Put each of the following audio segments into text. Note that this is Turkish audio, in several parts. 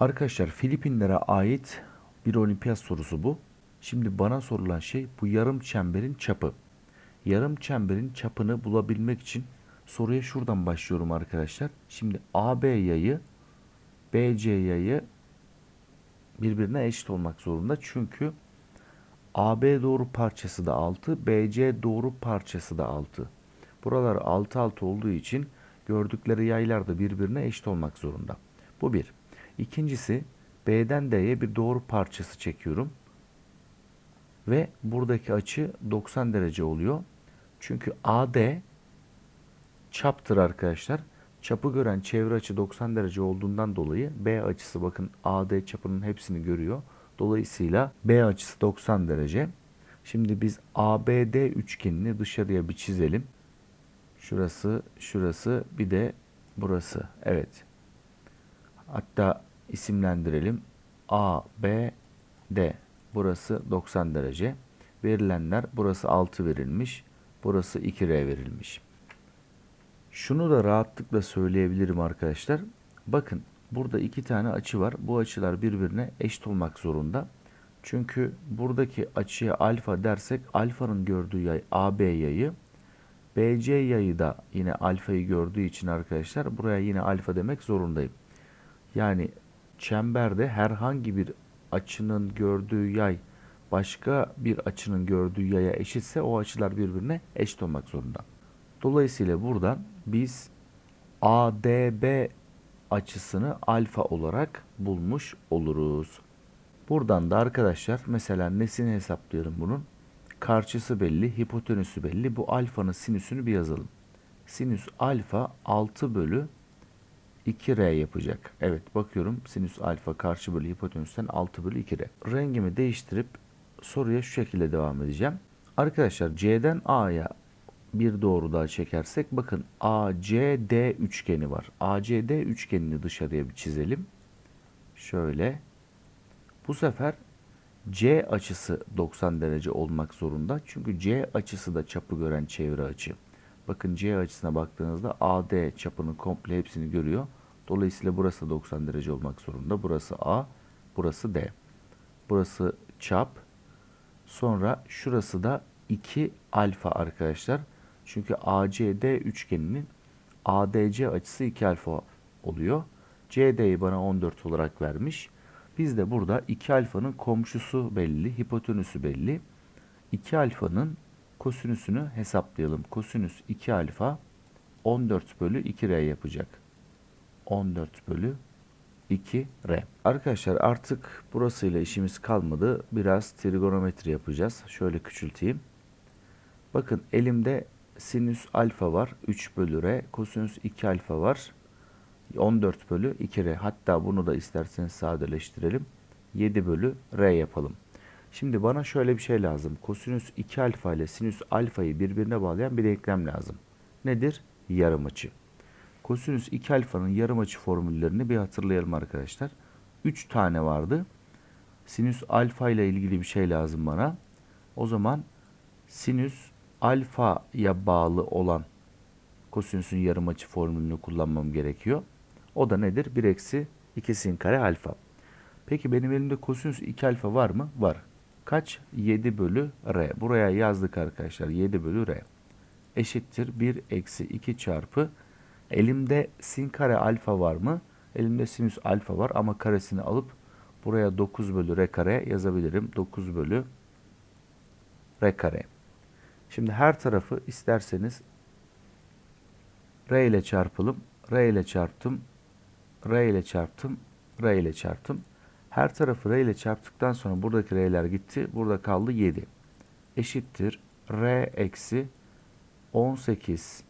Arkadaşlar Filipinlere ait bir olimpiyat sorusu bu. Şimdi bana sorulan şey bu yarım çemberin çapı. Yarım çemberin çapını bulabilmek için soruya şuradan başlıyorum arkadaşlar. Şimdi AB yayı BC yayı birbirine eşit olmak zorunda. Çünkü AB doğru parçası da 6, BC doğru parçası da 6. Buralar 6 6 olduğu için gördükleri yaylar da birbirine eşit olmak zorunda. Bu bir. İkincisi B'den D'ye bir doğru parçası çekiyorum. Ve buradaki açı 90 derece oluyor. Çünkü AD çaptır arkadaşlar. Çapı gören çevre açı 90 derece olduğundan dolayı B açısı bakın AD çapının hepsini görüyor. Dolayısıyla B açısı 90 derece. Şimdi biz ABD üçgenini dışarıya bir çizelim. Şurası, şurası, bir de burası. Evet. Hatta isimlendirelim. A, B, D. Burası 90 derece. Verilenler burası 6 verilmiş. Burası 2R verilmiş. Şunu da rahatlıkla söyleyebilirim arkadaşlar. Bakın burada iki tane açı var. Bu açılar birbirine eşit olmak zorunda. Çünkü buradaki açıya alfa dersek alfanın gördüğü yay AB yayı. BC yayı da yine alfayı gördüğü için arkadaşlar buraya yine alfa demek zorundayım. Yani çemberde herhangi bir açının gördüğü yay başka bir açının gördüğü yaya eşitse o açılar birbirine eşit olmak zorunda. Dolayısıyla buradan biz ADB açısını alfa olarak bulmuş oluruz. Buradan da arkadaşlar mesela nesini hesaplayalım bunun? Karşısı belli, hipotenüsü belli. Bu alfanın sinüsünü bir yazalım. Sinüs alfa 6 bölü 2R yapacak. Evet bakıyorum sinüs alfa karşı bölü hipotenüsten 6 bölü 2R. Rengimi değiştirip soruya şu şekilde devam edeceğim. Arkadaşlar C'den A'ya bir doğru daha çekersek bakın ACD üçgeni var. ACD üçgenini dışarıya bir çizelim. Şöyle. Bu sefer C açısı 90 derece olmak zorunda. Çünkü C açısı da çapı gören çevre açı. Bakın C açısına baktığınızda AD çapının komple hepsini görüyor. Dolayısıyla burası 90 derece olmak zorunda. Burası A, burası D. Burası çap. Sonra şurası da 2 alfa arkadaşlar. Çünkü ACD üçgeninin ADC açısı 2 alfa oluyor. CD'yi bana 14 olarak vermiş. Biz de burada 2 alfanın komşusu belli, hipotenüsü belli. 2 alfanın kosinüsünü hesaplayalım. Kosinüs 2 alfa 14 bölü 2R yapacak. 14 bölü 2R. Arkadaşlar artık burasıyla işimiz kalmadı. Biraz trigonometri yapacağız. Şöyle küçülteyim. Bakın elimde sinüs alfa var. 3 bölü R. Kosinüs 2 alfa var. 14 bölü 2R. Hatta bunu da isterseniz sadeleştirelim. 7 bölü R yapalım. Şimdi bana şöyle bir şey lazım. Kosinüs 2 alfa ile sinüs alfayı birbirine bağlayan bir denklem lazım. Nedir? Yarım açı. Kosinüs 2 alfanın yarım açı formüllerini bir hatırlayalım arkadaşlar. 3 tane vardı. Sinüs alfa ile ilgili bir şey lazım bana. O zaman sinüs alfaya bağlı olan kosinüsün yarım açı formülünü kullanmam gerekiyor. O da nedir? 1 eksi 2 sin kare alfa. Peki benim elimde kosinüs 2 alfa var mı? Var. Kaç? 7 bölü r. Buraya yazdık arkadaşlar. 7 bölü r. Eşittir 1 eksi 2 çarpı. Elimde sin kare alfa var mı? Elimde sinüs alfa var ama karesini alıp buraya 9 bölü r kare yazabilirim. 9 bölü r kare. Şimdi her tarafı isterseniz r ile çarpalım. r ile çarptım. r ile çarptım. r ile çarptım. Her tarafı r ile çarptıktan sonra buradaki r'ler gitti. Burada kaldı 7. Eşittir r eksi 18.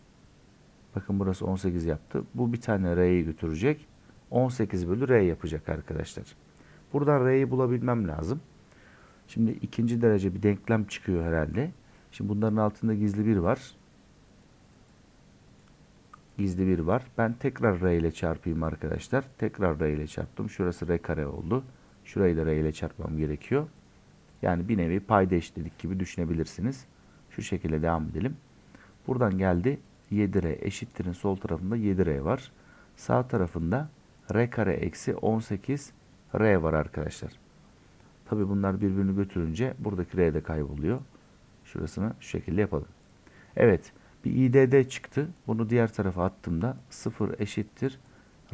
Bakın burası 18 yaptı. Bu bir tane r'yi götürecek. 18 bölü r yapacak arkadaşlar. Buradan r'yi bulabilmem lazım. Şimdi ikinci derece bir denklem çıkıyor herhalde. Şimdi bunların altında gizli bir var. Gizli bir var. Ben tekrar r ile çarpayım arkadaşlar. Tekrar r ile çarptım. Şurası r kare oldu. Şurayı da r ile çarpmam gerekiyor. Yani bir nevi payda eşitledik gibi düşünebilirsiniz. Şu şekilde devam edelim. Buradan geldi 7r eşittirin sol tarafında 7r var. Sağ tarafında r kare eksi 18 R var arkadaşlar. Tabi bunlar birbirini götürünce buradaki R de kayboluyor. Şurasını şu şekilde yapalım. Evet bir IDD çıktı. Bunu diğer tarafa attığımda 0 eşittir.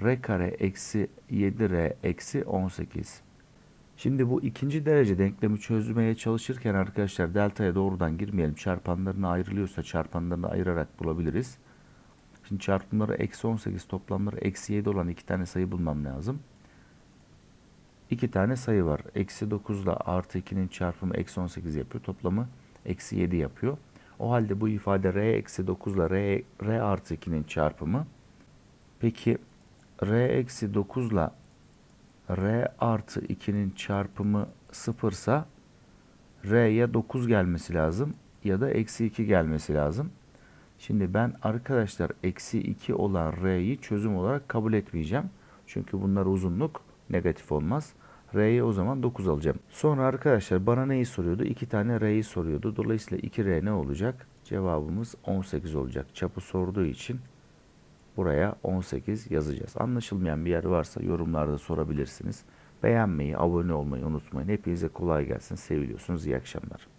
R kare eksi 7R eksi 18. Şimdi bu ikinci derece denklemi çözmeye çalışırken arkadaşlar delta'ya doğrudan girmeyelim. Çarpanlarına ayrılıyorsa çarpanlarını ayırarak bulabiliriz. Şimdi çarpımları eksi 18 toplamları eksi 7 olan iki tane sayı bulmam lazım. İki tane sayı var. Eksi 9 ile artı 2'nin çarpımı eksi 18 yapıyor. Toplamı eksi 7 yapıyor. O halde bu ifade r eksi 9 ile r, r artı 2'nin çarpımı. Peki r eksi 9 ile r artı 2'nin çarpımı 0 ise r'ye 9 gelmesi lazım ya da eksi 2 gelmesi lazım. Şimdi ben arkadaşlar eksi 2 olan r'yi çözüm olarak kabul etmeyeceğim. Çünkü bunlar uzunluk negatif olmaz. R'ye o zaman 9 alacağım. Sonra arkadaşlar bana neyi soruyordu? 2 tane R'yi soruyordu. Dolayısıyla 2R ne olacak? Cevabımız 18 olacak. Çapı sorduğu için buraya 18 yazacağız. Anlaşılmayan bir yer varsa yorumlarda sorabilirsiniz. Beğenmeyi, abone olmayı unutmayın. Hepinize kolay gelsin. Seviliyorsunuz. İyi akşamlar.